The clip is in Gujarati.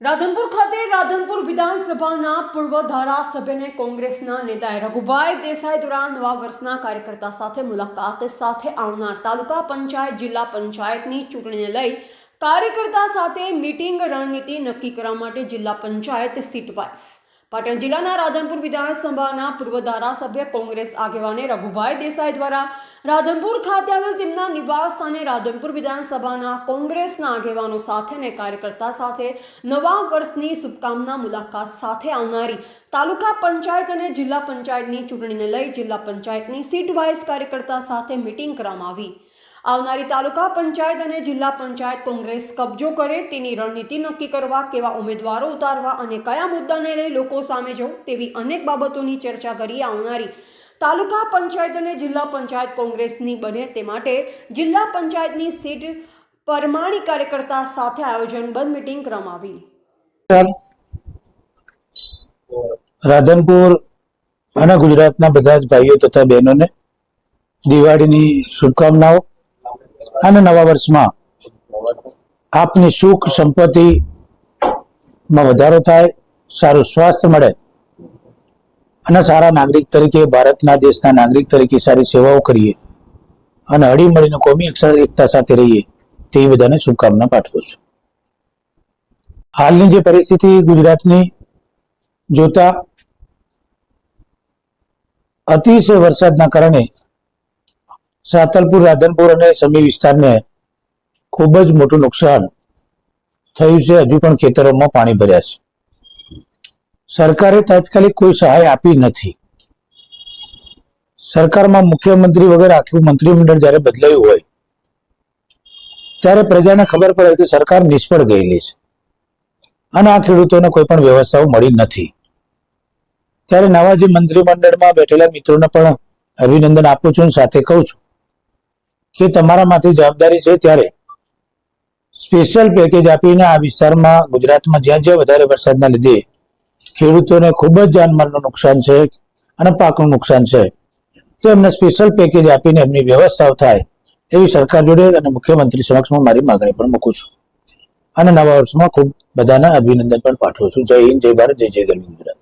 રાધનપુર ખાતે રાધનપુર વિધાનસભાના પૂર્વ ધારાસભ્યને કોંગ્રેસના નેતાએ રઘુભાઈ દેસાઈ દ્વારા નવા વર્ષના કાર્યકર્તા સાથે મુલાકાત સાથે આવનાર તાલુકા પંચાયત, જિલ્લા પંચાયતની ચૂંટણીને લઈ કાર્યકર્તા સાથે મીટિંગ રણનીતિ નક્કી કરવા માટે જિલ્લા પંચાયત સીટ વાઇઝ પાટણ જિલ્લાના રાધનપુર વિધાનસભાના પૂર્વ ધારાસભ્ય કોંગ્રેસ આગેવાને રઘુભાઈ દેસાઈ દ્વારા રાધનપુર ખાતે આવેલ તેમના નિવાસ સ્થાને રાધનપુર વિધાનસભાના કોંગ્રેસના આગેવાનો સાથે અને કાર્યકર્તા સાથે નવા વર્ષની શુભકામના મુલાકાત સાથે આવનારી તાલુકા પંચાયત અને જિલ્લા પંચાયતની ચૂંટણીને લઈ જિલ્લા પંચાયતની સીટ વાઇઝ કાર્યકર્તા સાથે મિટિંગ કરવામાં આવી. આવનારી તાલુકા પંચાયત અને જિલ્લા પંચાયત કોંગ્રેસ કબજો કરે, તેની રણનીતિ નક્કી કરવા, કેવા ઉમેદવારો ઉતારવા અને કયા મુદ્દાને લઈ લોકો સામે જવું, તેવી અનેક બાબતોની ચર્ચા કરી આવનારી તાલુકા પંચાયત અને જિલ્લા પંચાયત કોંગ્રેસની બને તે માટે જિલ્લા પંચાયતની સીટ પરમાણી કાર્યકર્તા સાથે આયોજનબદ્ધ મીટિંગ કરવામાં આવી રાધનપુર અને ગુજરાતના બધા જ ભાઈઓ તથા બહેનોને દિવાળીની શુભકામનાઓ. અને નવા વર્ષમાં આપની સુખ સંપત્તિમાં વધારો થાય, સારું સ્વાસ્થ્ય મળે અને સારા નાગરિક તરીકે, ભારતના દેશના નાગરિક તરીકે સારી સેવાઓ કરીએ અને હળી મળીને કોમી એકતા સાથે રહીએ તેવી બધાને શુભકામના પાઠવું છું. હાલની જે પરિસ્થિતિ ગુજરાતની જોતા, અતિશય વરસાદના કારણે સાતલપુર, રાધનપુર અને સમી વિસ્તારને ખૂબ જ મોટું નુકસાન થયું છે. હજુ પણ ખેતરોમાં પાણી ભર્યા છે. સરકારે તાત્કાલિક કોઈ સહાય આપી નથી. સરકારમાં મુખ્યમંત્રી વગર આખું મંત્રીમંડળ જ્યારે બદલાયું હોય, ત્યારે પ્રજાને ખબર પડે કે સરકાર નિષ્ફળ ગયેલી છે અને આ ખેડૂતોને કોઈ પણ વ્યવસ્થાઓ મળી નથી. ત્યારે નવા જે મંત્રીમંડળમાં બેઠેલા મિત્રોને પણ અભિનંદન આપું છું સાથે કહું છું કે તમારામાંથી જવાબદારી છે ત્યારે સ્પેશિયલ પેકેજ આપીને આ વિસ્તારમાં ગુજરાતમાં જ્યાં જ્યાં વધારે વરસાદના લીધે ખેડૂતોને ખૂબ જ જાનમાલનું નુકસાન છે અને પાકનું નુકસાન છે, તો એમને સ્પેશિયલ પેકેજ આપીને એમની વ્યવસ્થાઓ થાય એવી સરકાર જોડે અને મુખ્યમંત્રી સમક્ષમાં મારી માગણી પણ મૂકું છું. અને નવા વર્ષમાં ખૂબ બધાના અભિનંદન પણ પાઠવું છું. જય હિન્દ, જય ભારત, જય જય ગરવી ગુજરાત.